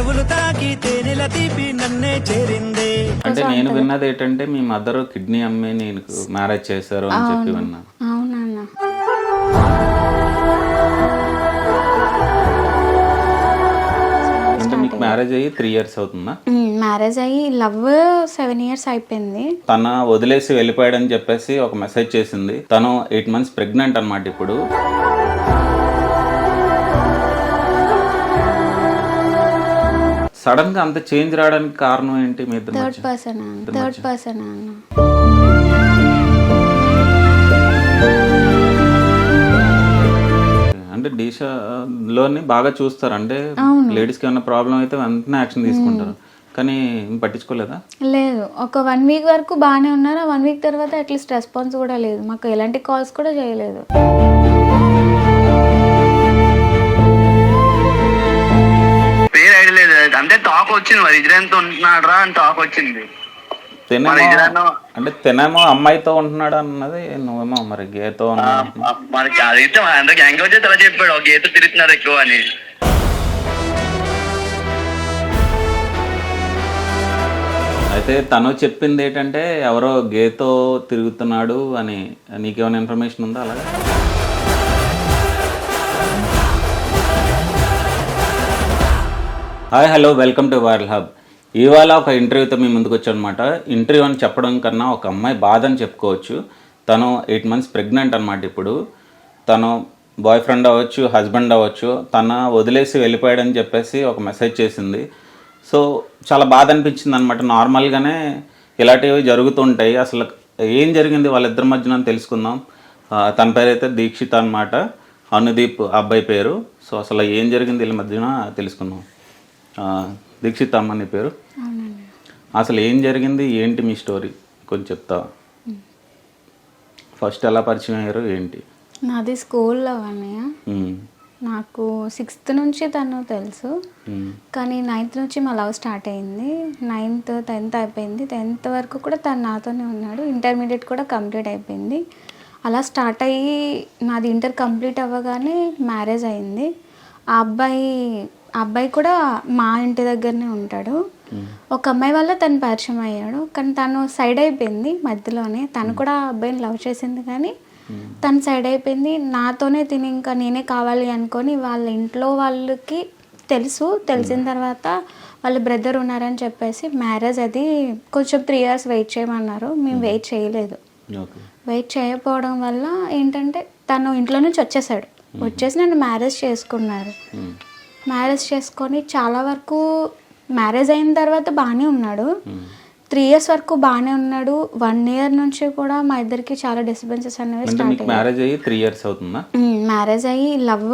పెదవులు తాకి తేనెల తీపి నన్నే చేరిందే. అంటే నేను విన్నది ఏంటంటే మీ మదర్ కిడ్నీ అమ్మి నీకు మ్యారేజ్ చేశారు అని చెప్పి విన్నా. అవునన్న. అంటే మీకు మ్యారేజ్ అయ్యి త్రీ ఇయర్స్ అవుతుందా? మ్యారేజ్ అయ్యి లవ్ సెవెన్ ఇయర్స్ అయిపోయింది. తన వదిలేసి వెళ్ళిపోయాడని చెప్పేసి ఒక మెసేజ్ చేసింది. తను ఎయిట్ మంత్స్ ప్రెగ్నెంట్ అన్నమాట ఇప్పుడు. సడన్గా అంత చేంజ్ రావడానికి కారణం ఏంటి మీ ఇద్దరి థర్డ్ మధ్య? పర్సన్ థర్డ్ పర్సన్ అంటే డీషా లోని బాగా చూస్తారు. అంటే లేడీస్కి ఏమైనా ప్రాబ్లం అయితే వెంటనే యాక్షన్ తీసుకుంటారు. కానీ పట్టించుకోలేదా? లేదు. ఒక వన్ వీక్ వరకు బాగానే ఉన్నారు. వన్ వీక్ తర్వాత అట్లీస్ట్ రెస్పాన్స్ కూడా లేదు. మాకు ఎలాంటి కాల్స్ కూడా చేయలేదు. అంటే టాక్ వచ్చింది మరి. ఇజ్రాయల్తో ఉంటున్నాడు అని టాక్ వచ్చింది. తినేమో అంటే తినేమో అమ్మాయితో ఉంటున్నాడు అన్నది నువ్వేమో మరి గేతో మనకి మన అందరికి తల చెప్పాడు ఒక గీత తిరుగుతున్నారు ఎక్కువ అని. అయితే తను చెప్పింది ఏంటంటే ఎవరో గేతో తిరుగుతున్నాడు అని. నీకేమైనా ఇన్ఫర్మేషన్ ఉందా అలాగా? Hi hello welcome to viral hub. ఇవాళ ఒక ఇంటర్వ్యూతో మీ ముందుకు వచ్చానమాట. ఇంటర్వ్యూ అని చెప్పడం కన్నా ఒక అమ్మాయి బాధ అని చెప్పుకోవచ్చు. తను ఎయిట్ మంత్స్ ప్రెగ్నెంట్ అనమాట ఇప్పుడు. తను బాయ్ ఫ్రెండ్ అవ్వచ్చు హస్బెండ్ అవ్వచ్చు. తన వదిలేసి వెళ్ళిపోయాడని చెప్పేసి ఒక మెసేజ్ చేసింది. సో చాలా బాధ అనిపించింది అనమాట నార్మల్గానే ఇలాంటివి జరుగుతుంటాయి. అసలు ఏం జరిగింది వాళ్ళిద్దరి మధ్యన తెలుసుకుందాం. తన పేరైతే దీక్షిత అనమాట అనుదీప్ అబ్బాయి పేరు. సో అసలు ఏం జరిగింది వీళ్ళ మధ్యన తెలుసుకుందాం. దీక్షిత అమ్మ నీ పేరు అసలు ఏం జరిగింది? ఏంటి మీ స్టోరీ? కొంచెం చెప్తావా? ఫస్ట్ ఎలా పరిచయం అయ్యారు? ఏంటి? నాది స్కూల్లో అన్నయ్య. నాకు సిక్స్త్ నుంచి తను తెలుసు. కానీ నైన్త్ నుంచి మా లవ్ స్టార్ట్ అయింది. నైన్త్ టెన్త్ అయిపోయింది. టెన్త్ వరకు కూడా తను నాతోనే ఉన్నాడు. ఇంటర్మీడియట్ కూడా కంప్లీట్ అయిపోయింది. అలా స్టార్ట్ అయ్యి నాది ఇంటర్ కంప్లీట్ అవ్వగానే మ్యారేజ్ అయింది. ఆ అబ్బాయి అబ్బాయి కూడా మా ఇంటి దగ్గరనే ఉంటాడు. ఒక అమ్మాయి వల్ల తను పరిచయం అయ్యాడు. కానీ తను సైడ్ అయిపోయింది మధ్యలోనే. తను కూడా ఆ అబ్బాయిని లవ్ చేసింది కానీ తను సైడ్ అయిపోయింది. నాతోనే తిని ఇంకా నేనే కావాలి అనుకొని వాళ్ళ ఇంట్లో వాళ్ళకి తెలుసు. తెలిసిన తర్వాత వాళ్ళ బ్రదర్ ఉన్నారని చెప్పేసి మ్యారేజ్ అది కొంచెం త్రీ ఇయర్స్ వెయిట్ చేయమన్నారు. మేము వెయిట్ చేయలేదు. వెయిట్ చేయకపోవడం వల్ల ఏంటంటే తను ఇంట్లో నుంచి వచ్చేసాడు. వచ్చేసి నన్ను మ్యారేజ్ చేసుకున్నారు. మ్యారేజ్ చేసుకొని చాలా వరకు మ్యారేజ్ అయిన తర్వాత బాగానే ఉన్నాడు. త్రీ ఇయర్స్ వరకు బాగానే ఉన్నాడు. వన్ ఇయర్ నుంచి కూడా మా ఇద్దరికి చాలా డిస్టర్బెన్సెస్ అనేవి స్టార్ట్ మ్యారేజ్ అయ్యి త్రీ ఇయర్స్ అవుతుందా? మ్యారేజ్ అయ్యి లవ్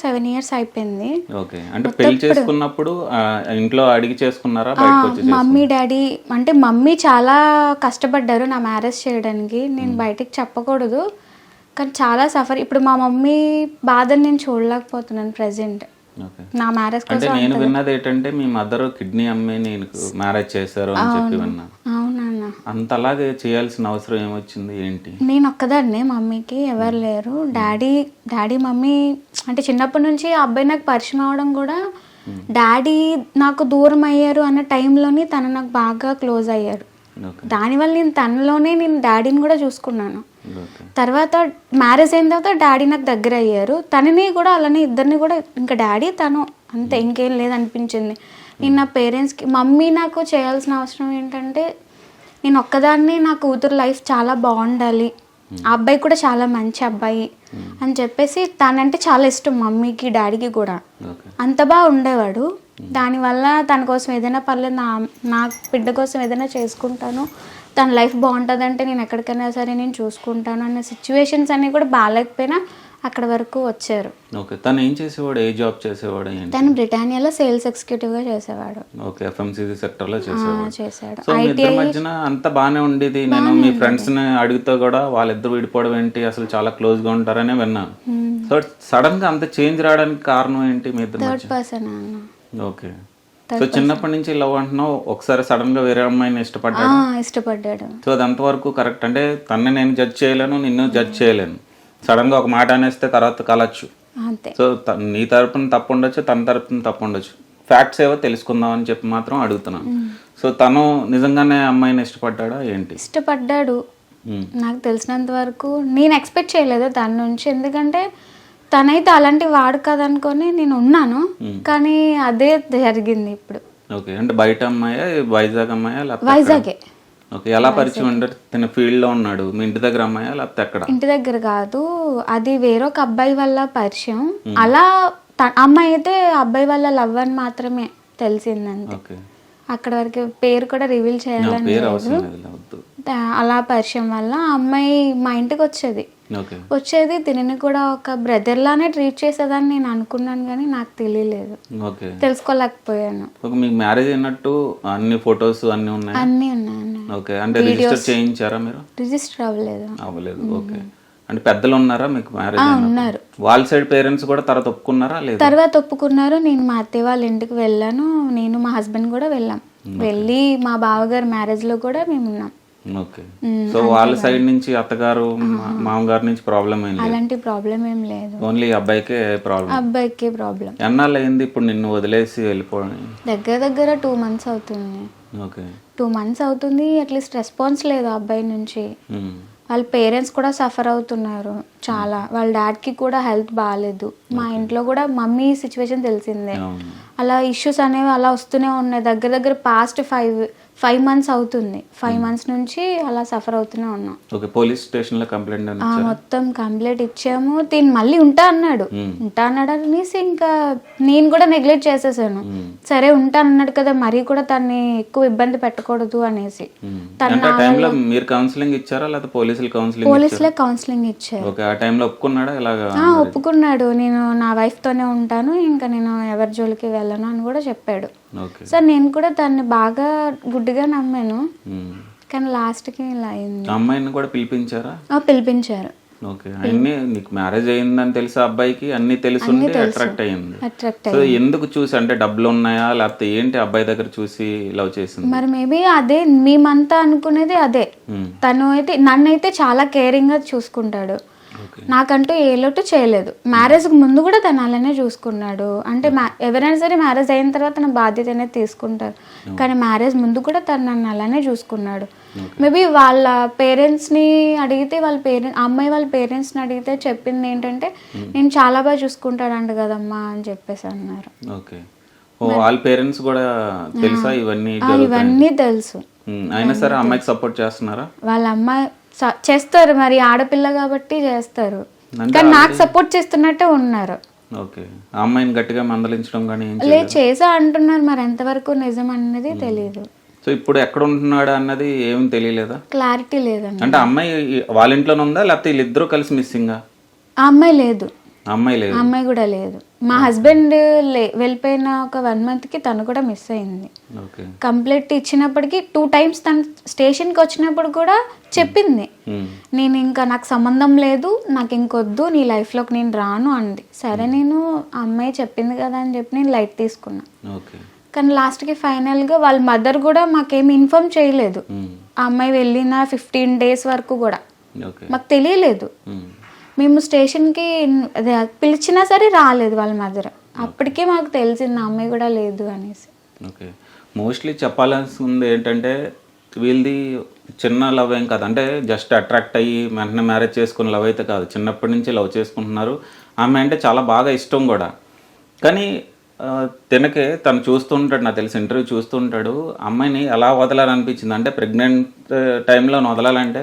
సెవెన్ ఇయర్స్ అయిపోయింది. ఓకే. అంటే పెళ్ళి చేసుకున్నప్పుడు ఇంట్లో అడిగి చేసుకున్నారా? మమ్మీ డాడీ అంటే మమ్మీ చాలా కష్టపడ్డారు నా మ్యారేజ్ చేయడానికి. నేను బయటికి చెప్పకూడదు. కానీ చాలా సఫర్. ఇప్పుడు మా మమ్మీ బాధని నేను చూడలేకపోతున్నాను ప్రజెంట్ ఓకే నా మ్యారేజ్ అంటే నేను విన్నది ఏంటంటే మీ మదర్ కిడ్నీ అమ్మి నీకు మ్యారేజ్ చేశారు అని చెప్పి విన్నా అవునన్న. అంత అలాగే చేయాల్సిన అవసరం ఏమొచ్చింది? ఏంటి? నేను ఒక్కదాన్నే మమ్మీకి ఎవరు లేరు. డాడీ డాడీ మమ్మీ అంటే చిన్నప్పటి నుంచి ఆ అబ్బాయి నాకు పరిచయం అవడం కూడా డాడీ నాకు దూరం అయ్యారు అన్న టైంలోని తను నాకు బాగా క్లోజ్ అయ్యారు. దానివల్ల నేను తనలోనే నేను డాడీని కూడా చూసుకున్నాను. తర్వాత మ్యారేజ్ అయిన తర్వాత డాడీ నాకు దగ్గర అయ్యారు. తనని కూడా అలానే ఇద్దరిని కూడా ఇంకా డాడీ తను అంతే ఇంకేం లేదనిపించింది. నేను నా పేరెంట్స్కి మమ్మీ నాకు చేయాల్సిన అవసరం ఏంటంటే నేను ఒక్కదాన్ని నా కూతురు లైఫ్ చాలా బాగుండాలి. ఆ అబ్బాయి కూడా చాలా మంచి అబ్బాయి అని చెప్పేసి తనంటే చాలా ఇష్టం మమ్మీకి డాడీకి కూడా. అంత బాగా ఉండేవాడు. దానివల్ల తన కోసం ఏదైనా పర్లేదు నా నా బిడ్డ కోసం ఏదైనా చేసుకుంటాను. తన లైఫ్ బాగుంటుందంటే నేను ఎక్కడికైనా సరే నేను చూసుకుంటాను అనే సిచ్యువేషన్స్ అన్నీ కూడా బాగాలేకపోయినా అక్కడ వరకు వచ్చారు. ఓకే తను ఏం చేసేవాడు? ఏ జాబ్ చేసేవాడు తను బ్రిటానియాలో సేల్స్ ఎగ్జిక్యూటివ్గా చేసేవాడు. ఓకే ఎఫ్ఎంసీజీ సెక్టర్లో చేసేవాడు. సో ఇద్దరి మధ్యన అంత బాగానే ఉండేది. నేను మీ ఫ్రెండ్స్ని అడిగితే కూడా వాళ్ళిద్దరు విడిపోవడం ఏంటి? అసలు చాలా క్లోజ్గా ఉంటారనే విన్నాను సో సడన్గా అంత చేంజ్ రావడానికి కారణం ఏంటి మీ ఇద్దరి థర్డ్ పర్సన్ అన్న. ఓకే. సో చిన్నప్పటి నుంచి లవ్ అంటున్నావు ఒకసారి సడన్గా వేరే అమ్మాయిని ఇష్టపడ్డాడు? ఇష్టపడ్డాడు. సో అది అంతవరకు కరెక్ట్ అంటే తన్నే నేను జడ్జ్ చేయలేను నిన్ను జడ్జ్ చేయలేను. సడన్గా ఒక మాట అనేస్తే తర్వాత కలచ్చు. సో నీ తరపున తప్పు ఉండొచ్చు తన తరపున తప్పు ఉండొచ్చు. ఫ్యాక్ట్స్ ఏవో తెలుసుకుందాం అని చెప్పి మాత్రం అడుగుతున్నాను. సో తను నిజంగానే అమ్మాయిని ఇష్టపడ్డా ఏంటి? ఇష్టపడ్డాడు. నాకు తెలిసినంత వరకు నేను ఎక్స్పెక్ట్ చేయలేదు తన నుంచి. ఎందుకంటే తనైతే అలాంటి వాడు కదనుకొని నేను ఉన్నాను కానీ అదే జరిగింది ఇప్పుడు. ఓకే అంటే బయట అమ్మాయా వైజాగ్ అమ్మాయా లేకపోతే వైజాగే. ఓకే ఎలా పరిచయం ఉంటారు తన ఫీల్డ్లో ఉన్నాడు మీ ఇంటి దగ్గర అమ్మాయా లేకపోతే ఎక్కడ? ఇంటి దగ్గర కాదు అది వేరొక అబ్బాయి వల్ల పరిచయం. అలా అమ్మాయి అయితే అబ్బాయి వల్ల లవ్ అని మాత్రమే తెలిసిందంతే. అక్కడ వరకు పేరు కూడా రివీల్ చేయాలని లేదు. అలా పరిచయం వల్ల ఆ అమ్మాయి మా ఇంటికి వచ్చేది. వచ్చేది తినని కూడా ఒక బ్రదర్ లానే ట్రీట్ చేసేదని నేను అనుకున్నాను కానీ నాకు తెలియలేదు. తెలుసుకోలేకపోయాను. మీకు మ్యారేజ్ అయినట్టు అన్ని ఫొటోస్ అన్ని ఉన్నాయి? అన్నీ ఉన్నాయి ఓకే. అంటే రిజిస్టర్ చేయించారా మీరు? రిజిస్టర్ అవ్వలేదు. అవ్వలేదు. ఓకే. అంటే పెద్దలు ఉన్నారా మీకు మ్యారేజ్ ఉన్నారు. వాళ్ళ సైడ్ పేరెంట్స్ కూడా తర్వాత ఒప్పుకున్నారా లేదు? తర్వాత ఒప్పుకున్నారు. నేను మా అత్తయ్య వాళ్ళ ఇంటికి వెళ్ళాను. నేను మా హస్బెండ్ కూడా వెళ్ళాం. వెళ్ళి మా బావగారు మ్యారేజ్లో కూడా మేము ఉన్నాం. ఓకే. సో వాళ్ళ సైడ్ నుంచి అత్తగారు మామగారి నుంచి ప్రాబ్లం ఏం లేదు? అలాంటి ప్రాబ్లం ఏం లేదు. ఓన్లీ అబ్బాయికే ప్రాబ్లం అబ్బాయికి ప్రాబ్లం ఎన్నాళ్ళు అయింది ఇప్పుడు నిన్ను వదిలేసి వెళ్ళిపోవడం? దగ్గర దగ్గర టూ మంత్స్ అవుతుంది. ఓకే. టూ మంత్స్ అవుతుంది అట్లీస్ట్ రెస్పాన్స్ లేదు అబ్బాయి నుంచి. వాళ్ళ పేరెంట్స్ కూడా సఫర్ అవుతున్నారు చాలా. వాళ్ళ డాడ్కి కూడా హెల్త్ బాగాలేదు. మా ఇంట్లో కూడా మమ్మీ సిచ్యువేషన్ తెలిసిందే. అలా ఇష్యూస్ అనేవి అలా వస్తూనే ఉన్నాయి. దగ్గర దగ్గర పాస్ట్ ఫైవ్ ఫైవ్ మంత్స్ అవుతుంది. ఫైవ్ మంత్స్ నుంచి అలా సఫర్ అవుతూనే ఉన్నాం. ఓకే పోలీస్ స్టేషన్లో కంప్లైంట్ మొత్తం కంప్లైంట్ ఇచ్చాము. దీన్ని మళ్ళీ ఉంటా అన్నాడు. మ్మ్. ఉంటా అన్నాడు అనేసి ఇంకా నేను కూడా నెగ్లెక్ట్ చేసేసాను. సరే ఉంటా అన్నాడు కదా మరీ కూడా తన్ని ఎక్కువ ఇబ్బంది పెట్టకూడదు అనేసి. టైంలో మీరు కౌన్సిలింగ్ ఇచ్చారా? లేకపోతే పోలీసులు కౌన్సిలింగ్ పోలీసులే కౌన్సిలింగ్ ఇచ్చారు. ఓకే ఆ టైంలో ఒప్పుకున్నాడా? ఇలాగా ఆ, ఒప్పుకున్నాడు. నేను నా వైఫ్ తోనే ఉంటాను. ఇంకా నేను ఎవరి జోలికి వెళ్ళను అని కూడా చెప్పాడు. సార్ నేను కూడా తన్ని బాగా గుడ్డిగా నమ్మాను. ఉమ్. కానీ లాస్ట్కి ఇలా అయింది. అమ్మాయిని కూడా పిలిపించారా? ఆ, పిలిపించారు. ఓకే అన్ని నీకు మ్యారేజ్ అయిందని తెలిసి అబ్బాయికి? అన్ని తెలుసుండి అట్రాక్ట్ అయ్యింది. అట్రాక్ట్ సో ఎందుకు చూసి అంటే డబ్బులు ఉన్నాయా? లేకపోతే ఏంటి అబ్బాయి దగ్గర చూసి లవ్ చేసింది? మరి మేబీ అదే మేమంతా అనుకునేది అదే. ఉమ్. తను అయితే నన్నైతే చాలా కేరింగ్గా చూసుకుంటాడు. ఓకే నాకంటూ ఏ లోటు చేయలేదు. మ్యారేజ్కి ముందు కూడా తను అలానే చూసుకున్నాడు. అంటే ఎవరైనా సరే మ్యారేజ్ అయిన తర్వాత తన బాధ్యత అనేది తీసుకుంటారు. కానీ మ్యారేజ్ ముందు కూడా తను నన్ను అలానే చూసుకున్నాడు. మేబీ వాళ్ళ పేరెంట్స్ని అడిగితే వాళ్ళ పేరెంట్ అమ్మాయి వాళ్ళ పేరెంట్స్ని అడిగితే చెప్పింది ఏంటంటే నేను చాలా బాగా చూసుకుంటాడంట కదమ్మా అని చెప్పేసి అన్నారు. ఓకే వాళ్ళ పేరెంట్స్ కూడా తెలుసా ఇవన్నీ ఇవన్నీ తెలుసు. అయినా సరే అమ్మాయికి సపోర్ట్ చేస్తున్నారా? వాళ్ళ అమ్మాయి చేస్తారు మరి ఆడపిల్ల కాబట్టి చేస్తారు. కానీ నాకు సపోర్ట్ చేస్తున్నట్టే ఉన్నారు. ఓకే. అమ్మాయిని గట్టిగా మందలించడం కానీ ఏం లే చేసా అంటున్నారు మరి ఎంతవరకు నిజం అన్నది తెలియదు సో ఇప్పుడు ఎక్కడ ఉంటున్నాడు అన్నది ఏం తెలియలేదా? క్లారిటీ లేదండి. అంటే అమ్మాయి వాళ్ళ ఇంట్లోనే ఉందా? లేకపోతే వీళ్ళిద్దరూ కలిసి మిస్సింగా ఆ? అమ్మాయి లేదు. అమ్మాయి లేదు. అమ్మాయి కూడా లేదు. మా హస్బెండ్ లే వెళ్ళిపోయిన ఒక వన్ మంత్కి తను కూడా మిస్ అయింది. కంప్లైంట్ ఇచ్చినప్పటికీ టూ టైమ్స్ తను స్టేషన్కి వచ్చినప్పుడు కూడా చెప్పింది. ఉమ్. నేను ఇంకా నాకు సంబంధం లేదు నాకు ఇంకొద్దు నీ లైఫ్లోకి నేను రాను అంది. సరే నేను అమ్మాయి చెప్పింది కదా అని చెప్పి నేను లైట్ తీసుకున్నా. కానీ లాస్ట్కి ఫైనల్గా వాళ్ళ మదర్ కూడా మాకేమి ఇన్ఫార్మ్ చేయలేదు. ఆ అమ్మాయి వెళ్ళిన ఫిఫ్టీన్ డేస్ వరకు కూడా. మాకు తెలియలేదు. మేము స్టేషన్కి అదే పిలిచినా సరే రాలేదు వాళ్ళ మదర్. అప్పటికే మాకు తెలిసింది అమ్మాయి కూడా లేదు అనేసి. ఓకే. మోస్ట్లీ చెప్పాల్సింది ఏంటంటే వీళ్ళది చిన్న లవ్ ఏం కాదు. అంటే జస్ట్ అట్రాక్ట్ అయ్యి వెంటనే మ్యారేజ్ చేసుకున్న లవ్ అయితే కాదు. చిన్నప్పటి నుంచి లవ్ చేసుకుంటున్నారు. ఆమె అంటే చాలా బాగా ఇష్టం కూడా. కానీ తినకే తను చూస్తుంటాడు నాకు తెలిసి ఇంటర్వ్యూ చూస్తుంటాడు. అమ్మాయిని ఎలా వదలాలనిపించింది? అంటే ప్రెగ్నెంట్ టైంలో వదలాలంటే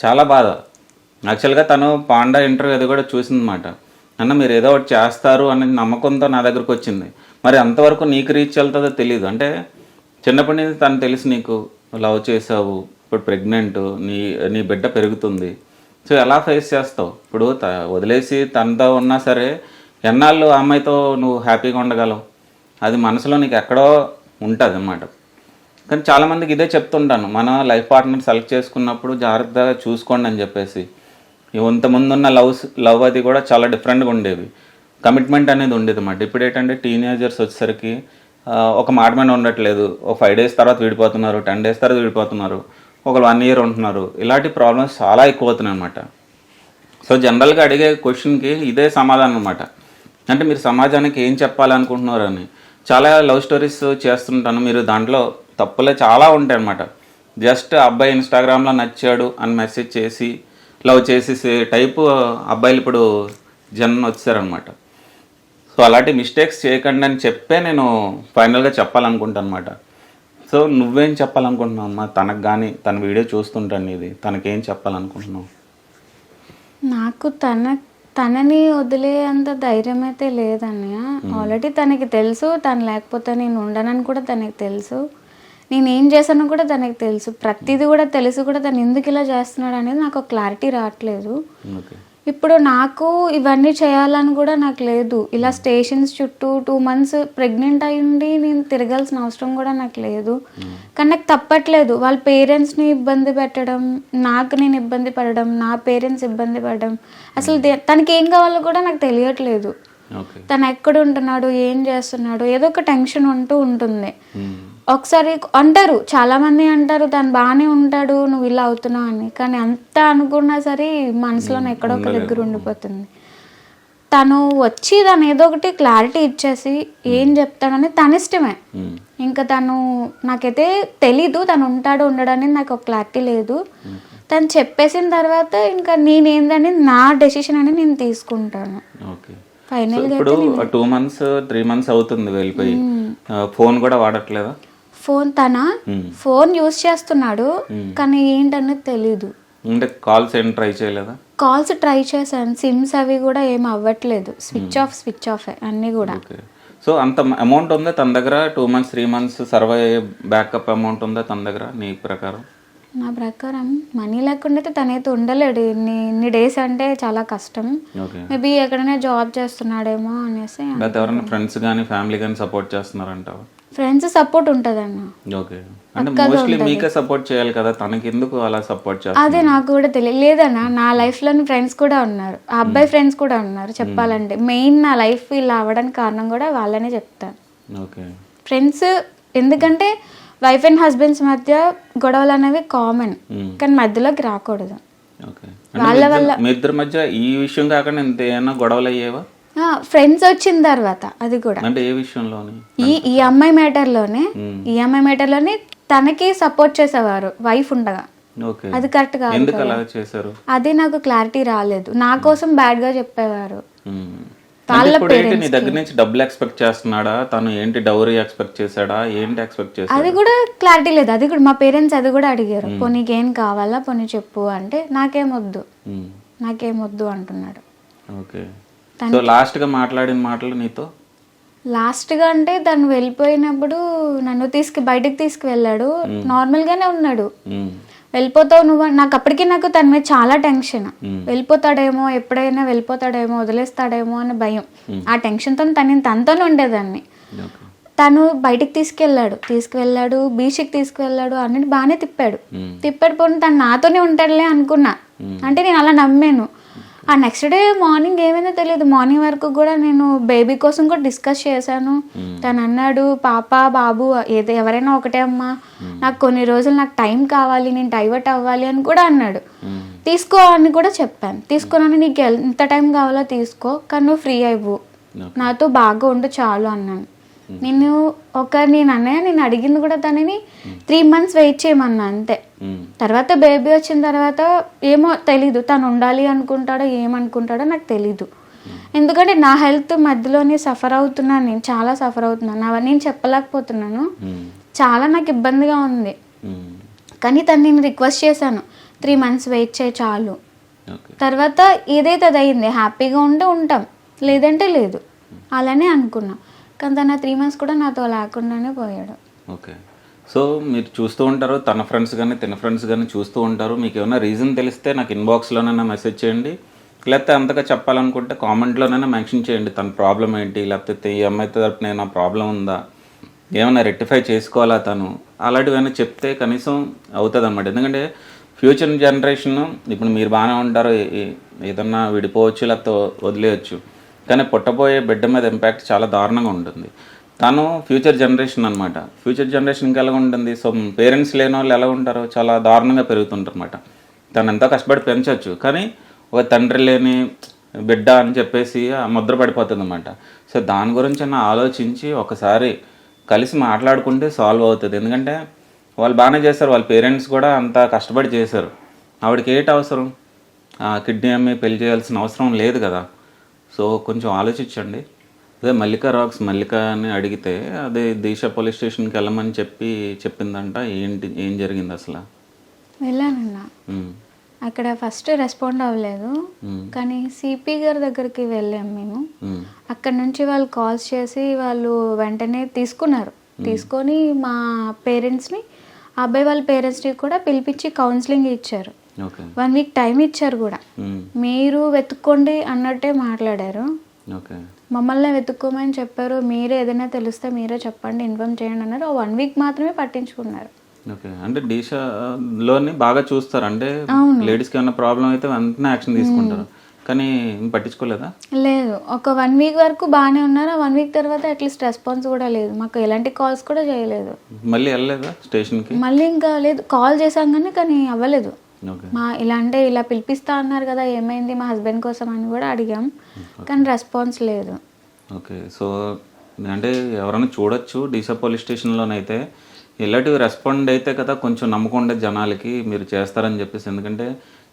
చాలా బాధ. యాక్చువల్గా తను పాండా ఇంటర్వ్యూ అది కూడా చూసిందన్నమాట. అన్న మీరు ఏదో ఒకటి చేస్తారు అనే నమ్మకంతో నా దగ్గరకు వచ్చింది. మరి అంతవరకు నీకు రీచ్ వెళ్తుందో తెలియదు అంటే చిన్నప్పటి నుంచి తను తెలుసు నీకు లవ్ చేసావు ఇప్పుడు ప్రెగ్నెంట్ నీ నీ బిడ్డ పెరుగుతుంది. సో ఎలా ఫేస్ చేస్తావు? ఇప్పుడు త వదిలేసి తనతో ఉన్నా సరే ఎన్నాళ్ళు ఆ అమ్మాయితో నువ్వు హ్యాపీగా ఉండగలవు? అది మనసులో నీకు ఎక్కడో ఉంటుంది అన్నమాట కానీ చాలామందికి ఇదే చెప్తుంటాను. మన లైఫ్ పార్ట్నర్ సెలెక్ట్ చేసుకున్నప్పుడు జాగ్రత్తగా చూసుకోండి అని చెప్పేసి. ఇంతకుముందు ఉన్న లవ్స్ లవ్ అది కూడా చాలా డిఫరెంట్గా ఉండేవి. కమిట్మెంట్ అనేది ఉండేది అన్నమాట. ఇప్పుడు ఏంటంటే టీనేజర్స్ వచ్చేసరికి ఒక మాట మీద ఉండట్లేదు. ఒక ఫైవ్ డేస్ తర్వాత విడిపోతున్నారు టెన్ డేస్ తర్వాత విడిపోతున్నారు ఒక వన్ ఇయర్ ఉంటున్నారు. ఇలాంటి ప్రాబ్లమ్స్ చాలా ఎక్కువ అవుతున్నాయి అన్నమాట. సో జనరల్గా అడిగే క్వశ్చన్కి ఇదే సమాధానం అనమాట అంటే మీరు సమాజానికి ఏం చెప్పాలనుకుంటున్నారు అని చాలా లవ్ స్టోరీస్ చేస్తుంటాను. మీరు దాంట్లో తప్పులే చాలా ఉంటాయి అన్నమాట. జస్ట్ అబ్బాయి ఇన్స్టాగ్రామ్లో నచ్చాడు అని మెసేజ్ చేసి లవ్ చేసేసి టైపు అబ్బాయిలు ఇప్పుడు జనం వచ్చారనమాట సో అలాంటి మిస్టేక్స్ చేయకండి అని చెప్పే నేను ఫైనల్గా చెప్పాలనుకుంటాను అనమాట సో నువ్వేం చెప్పాలనుకుంటున్నావు అమ్మా? తనకు కానీ తన వీడియో చూస్తుంటాను ఇది తనకేం చెప్పాలనుకుంటున్నావు? నాకు తన తనని వదిలేంత ధైర్యం అయితే లేదన్నయ్య. ఆల్రెడీ తనకి తెలుసు తను లేకపోతే నేను ఉండనని కూడా తనకి తెలుసు. నేను ఏం చేశానో కూడా తనకి తెలుసు. ప్రతిదీ కూడా తెలుసు కూడా తను ఎందుకు ఇలా చేస్తున్నాడు అనేది నాకు క్లారిటీ రావట్లేదు. ఇప్పుడు నాకు ఇవన్నీ చేయాలని కూడా నాకు లేదు. ఇలా స్టేషన్స్ చుట్టూ టూ మంత్స్ ప్రెగ్నెంట్ అయి ఉండి నేను తిరగాల్సిన అవసరం కూడా నాకు లేదు. కానీ నాకు తప్పట్లేదు. వాళ్ళ పేరెంట్స్ని ఇబ్బంది పెట్టడం నాకు నేను ఇబ్బంది పడడం నా పేరెంట్స్ ఇబ్బంది పడడం. అసలు దే- తనకి ఏం కావాలో కూడా నాకు తెలియట్లేదు. తను ఎక్కడ ఉంటున్నాడు ఏం చేస్తున్నాడు ఏదో ఒక టెన్షన్ ఉంటూ ఉంటుంది. మ్మ్. ఒకసారి అంటారు చాలా మంది అంటారు తను బాగానే ఉంటాడు నువ్వు ఇలా అవుతున్నావు అని. కానీ అంత అనుకున్నా సరే మనసులో ఎక్కడో ఒక దగ్గర ఉండిపోతుంది. తను వచ్చి తను ఏదో ఒకటి క్లారిటీ ఇచ్చేసి ఏం చెప్తాడని తన ఇష్టమే. ఇంకా తను నాకైతే తెలీదు తను ఉంటాడు ఉండడని నాకు ఒక క్లారిటీ లేదు. తను చెప్పేసిన తర్వాత ఇంకా నేనేందని నా డెసిషన్ అని నేను తీసుకుంటాను. ఓకే. ఫైనల్గా ఇప్పుడు టూ మంత్స్ త్రీ మంత్స్ అవుతుంది వెళ్ళిపోయి. ఫోన్ కూడా వాడట్లేదా? ఫోన్ తన ఫోన్ యూస్ చేస్తున్నాడు కానీ ఏంటనేది తెలీదు. అంటే కాల్స్ ఏం ట్రై చేయలేదా? కాల్స్ ట్రై చేశాను. సిమ్స్ అవి కూడా ఏం అవ్వట్లేదు. స్విచ్ ఆఫ్ స్విచ్ ఆఫ్ అన్నీ కూడా. సో అంత అమౌంట్ ఉందా తన దగ్గర? Two months three months survey backup amount ఉందా తన దగ్గర నీ ప్రకారం? నా ప్రకారం మనీ లేకుండా అయితే తనైతే ఉండలేడు. ఇన్ని ఇన్ని డేస్ అంటే చాలా కష్టం. మేబీ ఎక్కడైనా జాబ్ చేస్తున్నాడేమో అనేసి ఎవరైనా ఫ్రెండ్స్ కానీ ఫ్యామిలీ కానీ సపోర్ట్ చేస్తున్నారంటావా? ఫ్రెండ్స్ సపోర్ట్ ఉంటుందన్న. ఓకే. అంటే మోస్ట్లీ మీకే సపోర్ట్ చేయాలి కదా తనకి ఎందుకు అలా సపోర్ట్ అదే నాకు కూడా తెలియదు. లేదన్న నా లైఫ్లోని ఫ్రెండ్స్ కూడా ఉన్నారు. ఆ అబ్బాయి ఫ్రెండ్స్ కూడా ఉన్నారు చెప్పాలంటే. మెయిన్ నా లైఫ్ ఇలా అవ్వడానికి కారణం కూడా వాళ్ళనే చెప్తాను. ఓకే. ఫ్రెండ్స్ ఎందుకంటే వైఫ్ అండ్ హస్బెండ్స్ మధ్య గొడవలు అనేవి కామన్ కానీ మధ్యలోకి రాకూడదు. ఓకే. అంటే మీ ఇద్దరు- మధ్య ఈ విషయం కాకుండా ఇంత గొడవలు అయ్యేవా? ఫ్రెండ్స్ వచ్చిన తర్వాత అది కూడా. అంటే ఏ విషయంలోని? ఈ ఈ అమ్మాయి మ్యాటర్లోనే ఈ అమ్మాయి మ్యాటర్లోనే తనకి సపోర్ట్ చేసేవారు వైఫ్ ఉండగా. అది కరెక్ట్ కాదు అది నాకు క్లారిటీ రాలేదు. నా కోసం బ్యాడ్గా చెప్పేవారు. నీ దగ్గర నుంచి డబ్బులు ఎక్స్పెక్ట్ చేస్తున్నాడా? తను ఏంటి డౌరీ ఎక్స్పెక్ట్ చేశాడా? ఏంటి ఎక్స్పెక్ట్ చేశాడు? అది కూడా క్లారిటీ లేదు. అది కూడా మా పేరెంట్స్ అది కూడా అడిగారు. పోనీకేం కావాలా? పోనీ చెప్పు అంటే నాకేం వద్దు. నాకేం వద్దు అంటున్నాడు. ఓకే. సో లాస్ట్గా మాట్లాడిన మాటలు నీతో? లాస్ట్గా అంటే తను వెళ్ళిపోయినప్పుడు నన్ను తీసుకు బయటికి తీసుకువెళ్ళాడు. నార్మల్గానే ఉన్నాడు. వెళ్ళిపోతావు నువ్వు నాకు అప్పటికి నాకు తన మీద చాలా టెన్షన్. వెళ్ళిపోతాడేమో ఎప్పుడైనా వెళ్ళిపోతాడేమో వదిలేస్తాడేమో అని భయం. ఆ టెన్షన్తో తను తనతోనే ఉండేదాన్ని. తను బయటికి తీసుకెళ్ళాడు. తీసుకువెళ్ళాడు బీచ్కి తీసుకువెళ్ళాడు అన్నిటి బాగానే తిప్పాడు. తిప్పాడు పోనీ తను నాతోనే ఉంటాడులే అనుకున్నా. అంటే నేను అలా నమ్మాను. ఆ నెక్స్ట్ డే మార్నింగ్ ఏమైందో తెలియదు. మార్నింగ్ వరకు కూడా నేను బేబీ కోసం కూడా డిస్కస్ చేశాను. తను అన్నాడు పాప బాబు ఏదో ఎవరైనా ఒకటే అమ్మా. నాకు కొన్ని రోజులు నాకు టైం కావాలి నేను డైవర్ట్ అవ్వాలి అని కూడా అన్నాడు. తీసుకో అని కూడా చెప్పాను. తీసుకున్నాను నీకు ఎంత టైం కావాలో తీసుకో కానీ నువ్వు ఫ్రీ అవ్వు నాతో బాగా ఉండు చాలు అన్నాను. నేను ఒక నేను అన్నయ్య నేను అడిగింది కూడా తనని త్రీ మంత్స్ వెయిట్ చేయమన్నా అంతే. తర్వాత బేబీ వచ్చిన తర్వాత ఏమో తెలీదు తను ఉండాలి అనుకుంటాడో ఏమనుకుంటాడో నాకు తెలీదు. ఎందుకంటే నా హెల్త్ మధ్యలోనే సఫర్ అవుతున్నాను నేను చాలా సఫర్ అవుతున్నాను. నా నేను చెప్పలేకపోతున్నాను. చాలా నాకు ఇబ్బందిగా ఉంది. కానీ తను నేను రిక్వెస్ట్ చేశాను త్రీ మంత్స్ వెయిట్ చేయి చాలు. తర్వాత ఏదైతే అది అయింది హ్యాపీగా ఉంటే ఉంటాం లేదంటే లేదు. అలానే అనుకున్నాం. కానీ తన త్రీ మంత్స్ కూడా నాతో లేకుండానే పోయాడు. ఓకే. సో మీరు చూస్తూ ఉంటారు తన ఫ్రెండ్స్ కానీ తన ఫ్రెండ్స్ కానీ చూస్తూ ఉంటారు. మీకు ఏమైనా రీజన్ తెలిస్తే నాకు ఇన్బాక్స్లోనైనా మెసేజ్ చేయండి. లేకపోతే అంతగా చెప్పాలనుకుంటే కామెంట్లోనైనా మెన్షన్ చేయండి. తన ప్రాబ్లం ఏంటి? లేకపోతే ఈ అమ్మాయి తరపున ఏమైనా ప్రాబ్లం ఉందా? ఏమైనా రెక్టిఫై చేసుకోవాలా తను? అలాంటివైనా చెప్తే కనీసం అవుతుంది అనమాట ఎందుకంటే ఫ్యూచర్ జనరేషన్ ఇప్పుడు మీరు బాగానే ఉంటారు ఏదన్నా విడిపోవచ్చు లేకపోతే వదిలేయచ్చు. కానీ పుట్టబోయే బిడ్డ మీద ఇంపాక్ట్ చాలా దారుణంగా ఉంటుంది. తను ఫ్యూచర్ జనరేషన్ అనమాట ఫ్యూచర్ జనరేషన్కి ఎలా ఉంటుంది? సో పేరెంట్స్ లేని వాళ్ళు ఎలా ఉంటారో చాలా దారుణంగా పెరుగుతుంటారు అనమాట తను ఎంతో కష్టపడి పెంచవచ్చు కానీ ఒక తండ్రి లేని బిడ్డ అని చెప్పేసి ఆ ముద్ర పడిపోతుంది అనమాట సో దాని గురించి నా ఆలోచించి ఒకసారి కలిసి మాట్లాడుకుంటే సాల్వ్ అవుతుంది. ఎందుకంటే వాళ్ళు బాగానే చేస్తారు వాళ్ళ పేరెంట్స్ కూడా అంత కష్టపడి చేశారు. ఆవిడకి ఏంటి అవసరం? ఆ కిడ్నీ అమ్మి పెళ్ళి చేయాల్సిన అవసరం లేదు కదా. సో కొంచెం ఆలోచించండి. అదే మల్లికా రాక్స్ మల్లిక అని అడిగితే అదే దీశ పోలీస్ స్టేషన్కి వెళ్ళమని చెప్పి చెప్పిందంట. ఏంటి ఏం జరిగింది అసలు? వెళ్ళానన్నా. అక్కడ ఫస్ట్ రెస్పాండ్ అవ్వలేదు. కానీ సిపి గారి దగ్గరికి వెళ్ళాం మేము. అక్కడ నుంచి వాళ్ళు కాల్స్ చేసి వాళ్ళు వెంటనే తీసుకున్నారు. తీసుకొని మా పేరెంట్స్ని అబ్బాయి వాళ్ళ పేరెంట్స్ని కూడా పిలిపించి కౌన్సిలింగ్ ఇచ్చారు. వన్ వీక్ టైం ఇచ్చారు కూడా. మీరు వెతుక్కోండి అన్నట్టే మాట్లాడారు. ఓకే. మమ్మల్ని వెతుక్కోమని చెప్పారు. మీరే ఏదైనా తెలిస్తే మీరే చెప్పండి ఇన్ఫామ్ చేయండి అన్నారు. వన్ వీక్ మాత్రమే పట్టించుకున్నారు. అంటే బాగా చూస్తారు. అంటే లేడీస్కి ఏమైనా ప్రాబ్లం అయితే వెంటనే యాక్షన్ తీసుకుంటారు. కానీ పట్టించుకోలేదా? లేదు. ఒక వన్ వీక్ వరకు బాగానే ఉన్నారు. వన్ వీక్ తర్వాత అట్లీస్ట్ రెస్పాన్స్ కూడా లేదు. మాకు ఎలాంటి కాల్స్ కూడా చేయలేదు. మళ్ళీ వెళ్ళలేదా స్టేషన్కి? మళ్ళీ ఇంకా లేదు. కాల్ చేశాం కానీ కానీ అవ్వలేదు. మా ఇలా అంటే ఇలా పిలిపిస్తా అన్నారు కదా ఏమైంది మా హస్బెండ్ కోసం అని కూడా అడిగాం. కానీ రెస్పాన్స్ లేదు. ఓకే సో అంటే ఎవరైనా చూడొచ్చు డీసా పోలీస్ స్టేషన్లోనైతే. ఇలాంటివి రెస్పాండ్ అయితే కదా కొంచెం నమ్మకం ఉండే జనాలకి మీరు చేస్తారని చెప్పేసి. ఎందుకంటే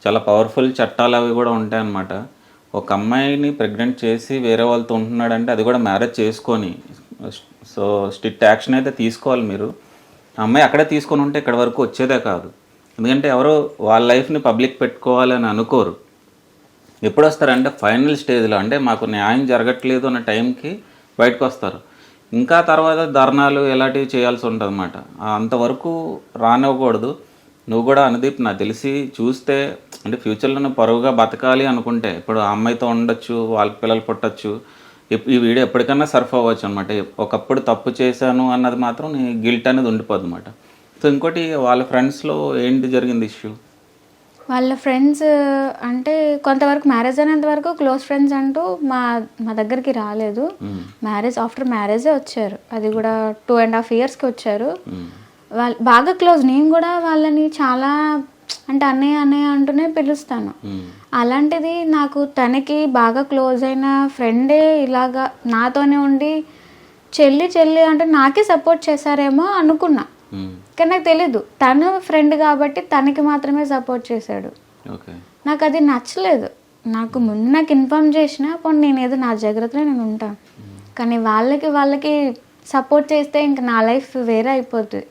చాలా పవర్ఫుల్ చట్టాలు అవి కూడా ఉంటాయన్నమాట. ఒక అమ్మాయిని ప్రెగ్నెంట్ చేసి వేరే వాళ్ళతో ఉంటున్నాడంటే అది కూడా మ్యారేజ్ చేసుకొని. సో స్ట్రిక్ట్ యాక్షన్ అయితే తీసుకోవాలి మీరు. అమ్మాయి అక్కడే తీసుకొని ఉంటే ఇక్కడ వరకు వచ్చేదే కాదు. ఎందుకంటే ఎవరో వాళ్ళ లైఫ్ని పబ్లిక్ పెట్టుకోవాలని అనుకోరు. ఎప్పుడు వస్తారంటే ఫైనల్ స్టేజ్లో అంటే మాకు న్యాయం జరగట్లేదు అన్న టైంకి బయటకు వస్తారు ఇంకా తర్వాత ధర్నాలు ఇలాంటివి చేయాల్సి ఉంటుంది అన్నమాట అంతవరకు రానివ్వకూడదు. నువ్వు కూడా అనుదీప్ నాకు తెలిసి చూస్తే అంటే ఫ్యూచర్లో నువ్వు పరువుగా బతకాలి అనుకుంటే ఇప్పుడు ఆ అమ్మాయితో ఉండొచ్చు వాళ్ళ పిల్లలు పుట్టచ్చు ఈ వీడియో ఎప్పటికైనా సర్ఫ్ అవ్వచ్చు అనమాట ఒకప్పుడు తప్పు చేశాను అన్నది మాత్రం నీ గిల్ట్ అనేది ఉండిపోద్ది అనమాట సో ఇంకోటి వాళ్ళ ఫ్రెండ్స్లో ఏంటి జరిగింది ఇష్యూ వాళ్ళ ఫ్రెండ్స్ అంటే కొంతవరకు మ్యారేజ్ అయినంత వరకు క్లోజ్ ఫ్రెండ్స్ అంటూ మా మా దగ్గరికి రాలేదు. మ్యారేజ్ ఆఫ్టర్ మ్యారేజే వచ్చారు. అది కూడా టూ అండ్ హాఫ్ ఇయర్స్కి వచ్చారు. వాళ్ళు బాగా క్లోజ్ నేను కూడా వాళ్ళని చాలా అంటే అన్నయ్య అన్నయ్య అంటూనే పిలుస్తాను. అలాంటిది నాకు తనకి బాగా క్లోజ్ అయిన ఫ్రెండే ఇలాగా నాతోనే ఉండి చెల్లి చెల్లి అంటే నాకే సపోర్ట్ చేశారేమో అనుకున్నా. కానీ నాకు తెలీదు. తను ఫ్రెండ్ కాబట్టి తనకి మాత్రమే సపోర్ట్ చేశాడు. నాకు అది నచ్చలేదు. నాకు ముందు నాకు ఇన్ఫామ్ చేసిన పోనీ నేను ఏదో నా జాగ్రత్తలో నేను ఉంటాను. కానీ వాళ్ళకి వాళ్ళకి సపోర్ట్ చేస్తే ఇంకా నా లైఫ్ వేరే అయిపోతుంది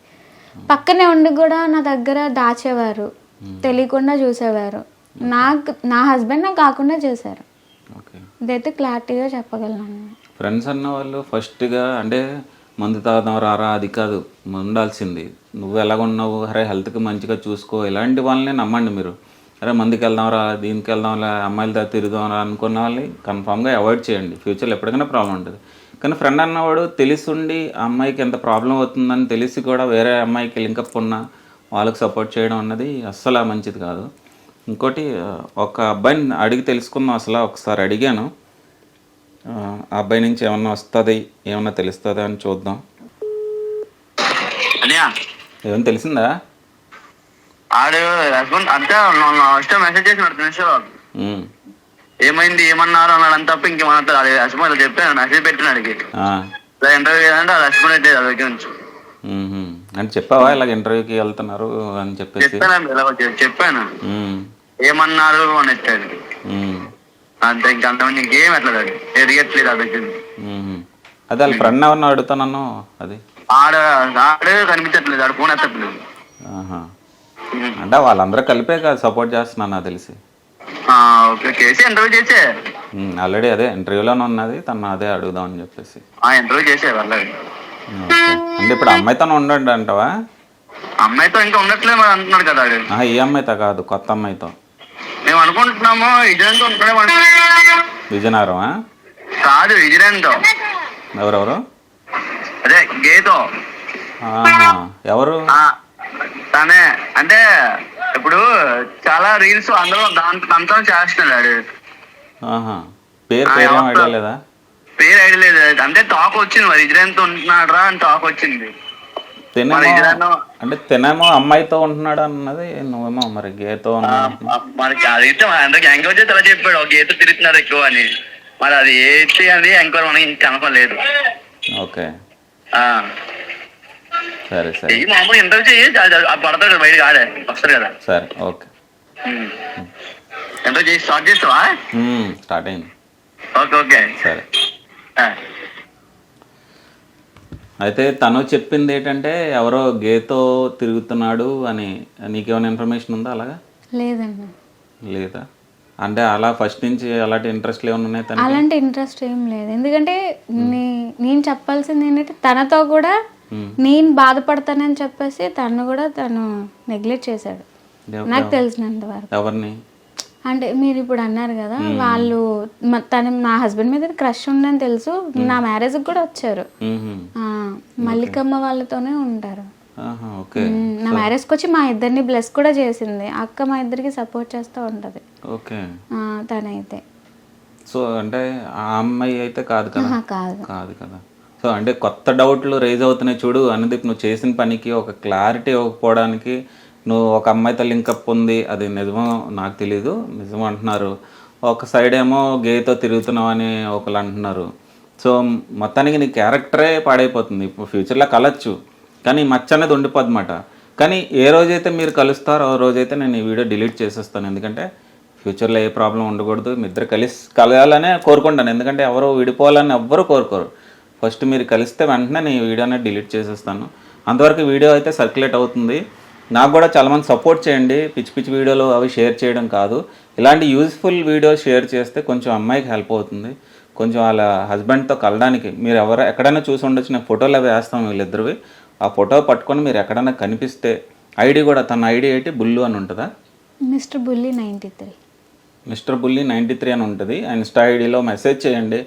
పక్కనే ఉండి కూడా నా దగ్గర దాచేవారు. తెలియకుండా చూసేవారు. నాకు నా హస్బెండ్ నాకు కాకుండా చేశారు. ఇదైతే క్లారిటీగా చెప్పగలను ఫ్రెండ్స్ అన్న వాళ్ళు ఫస్ట్గా అంటే మందు తాగుదాం రారా అది కాదు. ఉండాల్సింది నువ్వు ఎలాగున్నావు? అరే హెల్త్కి మంచిగా చూసుకో. ఇలాంటి వాళ్ళని నమ్మండి మీరు. అరే మందుకి వెళ్దాంరా దీనికి వెళ్దాంరా అమ్మాయిల దగ్గర తిరుగుదాం అనుకున్న వాళ్ళని కన్ఫామ్గా అవాయిడ్ చేయండి. ఫ్యూచర్లో ఎప్పటికైనా ప్రాబ్లం ఉంటుంది. కానీ ఫ్రెండ్ అన్నవాడు తెలిసుండి ఆ అమ్మాయికి ఎంత ప్రాబ్లం అవుతుందని తెలిసి కూడా వేరే అమ్మాయికి లింకప్ ఉన్న వాళ్ళకి సపోర్ట్ చేయడం అన్నది అస్సలు మంచిది కాదు. ఇంకోటి ఒక అబ్బాయిని అడిగి తెలుసుకుందాం. అసలు ఒకసారి అడిగాను. ఆ అబ్బాయి నుంచి ఏమన్నా వస్తుంది ఏమన్నా తెలుస్తుందా అని చూద్దాం. ఏమన్నా తెలిసిందా? ఆడు అంతే ఫస్ట్ మెసేజ్ చేసినాడు ఉమ్, ఏమైంది ఏమన్నారు అన్నాడు తప్ప ఇంకేమన్నా అది హస్బెండ్ చెప్పాను మెసేజ్ ఇలా ఇంటర్వ్యూ ఏదంటే అది హస్బెండ్ అయితే అది. అంటే చెప్పావా ఇలాగ ఇంటర్వ్యూకి వెళ్తున్నారు అని చెప్పేసి? చెప్పాను. ఇలా ఏమన్నారు అని ఉమ్, అంతే ఇంకా అంతమంది ఇంకేం ఎట్లేదు అది ఎరగట్లేదు అది. అదే వాళ్ళ ఫ్రెండ్ ఎవరిని అడుగుతానన్ను అది. ఆడ ఆడే కనిపించట్లేదు ఆడ ఫోన్ ఎత్తట్లేదు. అంటే వాళ్ళందరూ కలిపే కాదు సపోర్ట్ చేస్తున్నాను నాకు తెలిసి. చేసి ఇంటర్వ్యూ చేసే? ఆల్రెడీ అదే ఇంటర్వ్యూలోనే ఉన్నది తను అదే అడుగుదామని చెప్పేసి. ఆ ఇంటర్వ్యూ చేసే ఓకే. అంటే ఇప్పుడు అమ్మాయితో ఉండండి అంటావా? అమ్మాయితో ఇంకా ఉండట్లేదు మరి అంటున్నాడు కదా ఈ అమ్మాయితో కాదు కొత్త అమ్మాయితో. మేము అనుకుంటున్నాము అనుకుంటున్నాము. విజయనగరమా? కాదు ఇజరంతో ఎవరెవరు? అదే గేతో. ఎవరు? ఆ, తనే. అంటే ఇప్పుడు చాలా రీల్స్ దాంట్లో దాంతో చేస్తున్నాడు. పేరు? ఐడియా లేదా? పేరు ఐడియా లేదు. అంటే టాక్ వచ్చింది మరి. ఇజరంతో ఉంటున్నాడు రా అని టాక్ వచ్చింది. తినేమో అంటే తినేమో అమ్మాయితో ఉంటున్నాడు అన్నది నువ్వేమో మరి గేతో మనకి మన అందరికి ఎంక్వైరీ చేస్తే అలా చెప్పాడు ఒక గీత తిరుగుతున్నారు ఎక్కువ అని. మరి అది ఏంటి అని ఎంక్వైరీ మనకి కనపడలేదు. ఓకే. సరే సరే. చెయ్యి మామూలు ఇంటర్వ్యూ. ఆ పడతాడు బయట ఆడే వస్తారు కదా. సరే ఓకే. ఇంటర్వ్యూ చేసి స్టార్ట్ చేస్తావా? స్టార్ట్ అయింది. Okay okay. సరే. అయితే తను చెప్పింది ఏంటంటే ఎవరో గేతో తిరుగుతున్నాడు అని. నీకేమైనా ఇన్ఫర్మేషన్ ఉందా అలాగా? లేదండి. లేదా? అంటే అలా ఫస్ట్ నుంచి అలాంటి ఇంట్రెస్ట్ ఏమైనా ఉన్నాయి అలాంటి ఇంట్రెస్ట్ ఏం లేదు. ఎందుకంటే నే- నేను చెప్పాల్సింది ఏంటంటే తనతో కూడా నేను బాధపడతానని చెప్పేసి తను కూడా తను నెగ్లెక్ట్ చేశాడు. ఎవ- నాకు తెలిసినంత వరకు. ఎవరిని? అంటే మీరు ఇప్పుడు అన్నారు కదా వాళ్ళు తను నా హస్బెండ్ మీద క్రష్ ఉందని తెలుసు నా మ్యారేజ్కి కూడా వచ్చారు. మల్లికమ్మ వాళ్ళతోనే ఉంటారు. నా మ్యారేజ్కి వచ్చి మా ఇద్దరిని బ్లెస్ కూడా చేసింది. అక్క మా ఇద్దరికి సపోర్ట్ చేస్తూ ఉంటుంది. తనైతే. సో అంటే ఆ అమ్మాయి అయితే కాదు కదా? కాదు. కాదు కదా. సో అంటే కొత్త డౌట్లు రేజ్ అవుతున్నాయి చూడు అనుదీప్ నువ్వు చేసిన పనికి ఒక క్లారిటీ ఇవ్వకపోవడానికి నువ్వు ఒక అమ్మాయితో లింకప్ ఉంది అది నిజమో నాకు తెలీదు నిజం అంటున్నారు. ఒక సైడ్ ఏమో గేతో తిరుగుతున్నావు అని ఒకళ్ళు అంటున్నారు. సో మొత్తానికి నీ క్యారెక్టరే పాడైపోతుంది. ఇప్పుడు ఫ్యూచర్లో కలచ్చు కానీ మచ్చ అనేది ఉండిపోద్దన్నమాట కానీ ఏ రోజైతే మీరు కలుస్తారో ఆ రోజైతే నేను ఈ వీడియో డిలీట్ చేసేస్తాను. ఎందుకంటే ఫ్యూచర్లో ఏ ప్రాబ్లం ఉండకూడదు. మీ ఇద్దరు కలిసి కలగాలనే కోరుకుంటాను. ఎందుకంటే ఎవరు విడిపోవాలని ఎవ్వరూ కోరుకోరు. ఫస్ట్ మీరు కలిస్తే వెంటనే నేను ఈ వీడియోనే డిలీట్ చేసేస్తాను. అంతవరకు వీడియో అయితే సర్క్యులేట్ అవుతుంది. నాకు కూడా చాలామంది సపోర్ట్ చేయండి. పిచ్చి పిచ్చి వీడియోలు అవి షేర్ చేయడం కాదు. ఇలాంటి యూజ్ఫుల్ వీడియో షేర్ చేస్తే కొంచెం అమ్మాయికి హెల్ప్ అవుతుంది. కొంచెం వాళ్ళ హస్బెండ్తో కలడానికి మీరు ఎవరు ఎక్కడైనా చూసి ఉండొచ్చు. నేను ఫోటోలు అవి వేస్తాం వీళ్ళిద్దరివి. ఆ ఫోటో పట్టుకొని మీరు ఎక్కడైనా కనిపిస్తే ఐడి కూడా తన ఐడి ఏంటి? బుల్లు అని ఉంటుందా? Mister Bulli ninety three. Mister Bulli ninety three అని ఉంటుంది. ఇన్స్టా ఐడిలో మెసేజ్ చేయండి.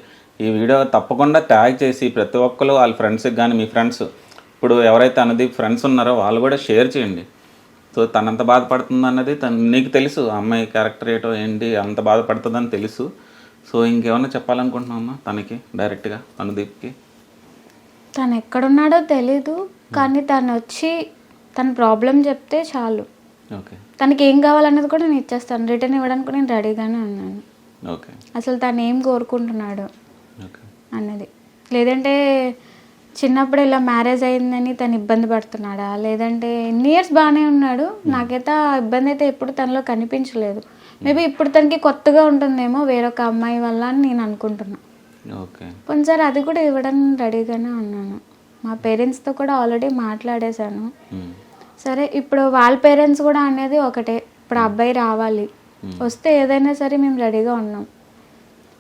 ఈ వీడియో తప్పకుండా ట్యాగ్ చేసి ప్రతి ఒక్కరు వాళ్ళ ఫ్రెండ్స్కి కానీ మీ ఫ్రెండ్స్ ఇప్పుడు ఎవరైతే అన్నది ఫ్రెండ్స్ ఉన్నారో వాళ్ళు కూడా షేర్ చేయండి. సో తనంత బాధపడుతుంది అన్నది తను నీకు తెలుసు అమ్మాయి క్యారెక్టర్ ఏటో ఏంటి అంత బాధపడుతుందని తెలుసు. సో ఇంకేమన్నా చెప్పాలనుకుంటున్నామా తనకి డైరెక్ట్గా అనుదీప్కి? తను ఎక్కడున్నాడో తెలీదు కానీ తను వచ్చి తన ప్రాబ్లం చెప్తే చాలు. ఓకే. తనకి ఏం కావాలన్నది కూడా నేను ఇచ్చేస్తాను రిటర్న్ ఇవ్వడానికి నేను రెడీగానే ఉన్నాను. ఓకే. అసలు తను ఏం కోరుకుంటున్నాడు ఓకే. అన్నది. లేదంటే చిన్నప్పుడు ఇలా మ్యారేజ్ అయిందని తను ఇబ్బంది పడుతున్నాడా? లేదంటే ఎన్ని ఇయర్స్ బాగానే ఉన్నాడు. నాకైతే ఆ ఇబ్బంది అయితే ఎప్పుడు తనలో కనిపించలేదు. మేబీ ఇప్పుడు తనకి కొత్తగా ఉంటుందేమో వేరొక అమ్మాయి వల్ల అని నేను అనుకుంటున్నా. ఓకే. కొన్నిసారి అది కూడా ఇవ్వడానికి రెడీగానే ఉన్నాను. మా పేరెంట్స్తో కూడా ఆల్రెడీ మాట్లాడేశాను. ఉమ్. సరే ఇప్పుడు వాళ్ళ పేరెంట్స్ కూడా అనేది ఒకటే. ఇప్పుడు అబ్బాయి రావాలి. వస్తే ఏదైనా సరే మేము రెడీగా ఉన్నాం.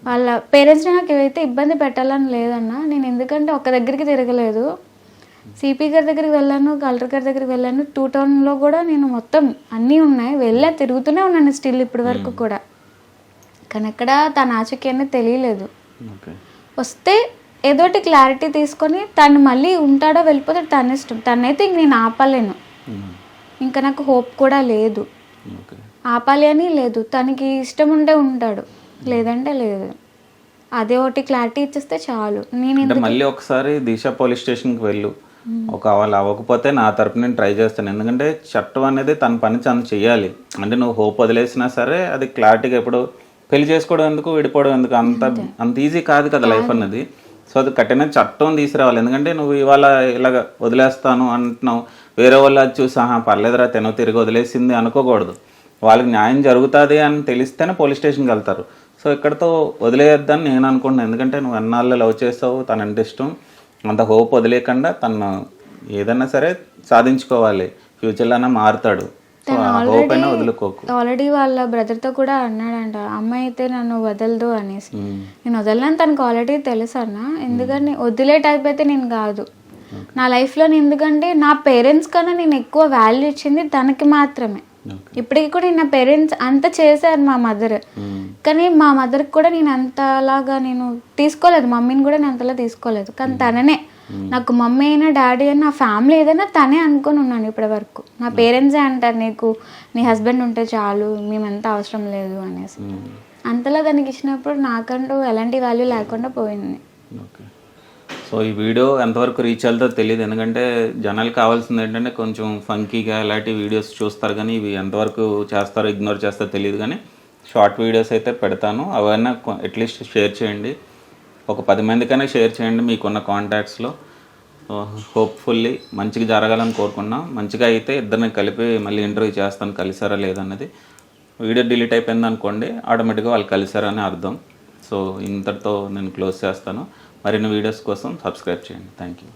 వాళ్ళ పేరెంట్స్ని నాకు ఏవైతే ఇబ్బంది పెట్టాలని లేదన్నా నేను ఎందుకంటే ఒక్క దగ్గరికి తిరగలేదు. సిపి గారి దగ్గరికి వెళ్ళాను కలెక్టర్ గారి దగ్గరికి వెళ్ళాను. టూ టౌన్లో కూడా నేను మొత్తం అన్నీ ఉన్నాయి. వెళ్ళా తిరుగుతూనే ఉన్నాను స్టిల్ ఇప్పటి వరకు కూడా. కానీ అక్కడ తన ఆచూకీ అనేది తెలియలేదు. వస్తే ఏదోటి క్లారిటీ తీసుకొని తను మళ్ళీ ఉంటాడో వెళ్ళిపోతాడు తన ఇష్టం. తనైతే ఇంక నేను ఆపలేను. ఉమ్. ఇంకా నాకు హోప్ కూడా లేదు. ఆపాలి అని లేదు. తనకి ఇష్టం ఉంటే ఉంటాడు. లేదంటే లేదు. అదే ఒకటి క్లారిటీ ఇచ్చేస్తే చాలు. నేను మళ్ళీ ఒకసారి దిశ పోలీస్ స్టేషన్కి వెళ్ళు. ఒక వాళ్ళు అవ్వకపోతే నా తరపు నేను ట్రై చేస్తాను. ఎందుకంటే చట్టం అనేది తన పని తను చెయ్యాలి అంటే నువ్వు హోప్ వదిలేసినా సరే అది క్లారిటీగా ఇప్పుడు పెళ్ళి చేసుకోవడం ఎందుకు విడిపోవడం ఎందుకు? అంత అంత. ఈజీ కాదు కదా లైఫ్ అన్నది. సో అది కఠిన చట్టం తీసుకురావాలి. ఎందుకంటే నువ్వు ఇవాళ ఇలాగ వదిలేస్తాను అంటున్నావు. వేరే వాళ్ళు అది చూసి ఆహా పర్లేదురా తెనో తిరిగి వదిలేసింది అనుకోకూడదు. వాళ్ళకి న్యాయం జరుగుతుంది అని తెలిస్తేనే పోలీస్ స్టేషన్కి వెళ్తారు. సో ఇక్కడతో వదిలేయొద్దని నేను అనుకుంటున్నాను ఎందుకంటే నువ్వు ఎన్నాళ్ళు లవ్ చేస్తావు తన అంటే ఇష్టం అంత హోప్ వదిలేయకుండా తను ఏదైనా సరే సాధించుకోవాలి. ఫ్యూచర్లోనే మారుతాడు. హోప్ అయినా వదులుకోకు. ఆల్రెడీ వాళ్ళ బ్రదర్తో కూడా అన్నాడంట అమ్మాయి అయితే నన్ను వదలదు అనేసి. నేను వదలను తనకు ఆల్రెడీ తెలుసు అన్న. ఎందుకంటే వదిలే టైప్ అయితే నేను కాదు. నా లైఫ్లో ఎందుకంటే నా పేరెంట్స్ కన్నా నేను ఎక్కువ వాల్యూ ఇచ్చింది తనకి మాత్రమే. ఇప్పటికి కూడా నా పేరెంట్స్ అంత చేశారు మా మదర్. ఉమ్, కానీ మా మదర్కి కూడా నేను అంతలాగా నేను తీసుకోలేదు. మమ్మీని కూడా నేను అంతలా తీసుకోలేదు. కానీ తననే. నాకు మమ్మీ అయినా డాడీ అయినా నా ఫ్యామిలీ ఏదైనా తనే అనుకొని ఉన్నాను ఇప్పటి వరకు నా పేరెంట్సే అంటారు నీకు నీ హస్బెండ్ ఉంటే చాలు మేమంతా అవసరం లేదు అనేసి. అంతలా దానికి ఇచ్చినప్పుడు నాకంటూ ఎలాంటి వాల్యూ లేకుండా పోయింది. ఓకే సో ఈ వీడియో ఎంతవరకు రీచ్ అవుతుందో తెలియదు ఎందుకంటే జనాలు కావాల్సింది ఏంటంటే కొంచెం ఫంకీగా ఇలాంటి వీడియోస్ చూస్తారు కానీ ఇవి ఎంతవరకు చేస్తారో ఇగ్నోర్ చేస్తారో తెలియదు కానీ షార్ట్ వీడియోస్ అయితే పెడతాను. అవన్నీ అట్లీస్ట్ షేర్ చేయండి. ఒక పది మందికైనా షేర్ చేయండి మీకున్న కాంటాక్ట్స్లో హోప్ఫుల్లీ మంచిగా జరగాలని కోరుకున్నాం. మంచిగా అయితే ఇద్దరిని కలిపి మళ్ళీ ఇంటర్వ్యూ చేస్తాను. కలిసారా లేదన్నది వీడియో డిలీట్ అయిపోయింది అనుకోండి ఆటోమేటిక్గా వాళ్ళు కలిసారని అర్థం. సో ఇంతటితో నేను క్లోజ్ చేస్తాను. మరిన్ని వీడియోస్ కోసం సబ్స్క్రైబ్ చేయండి. Thank you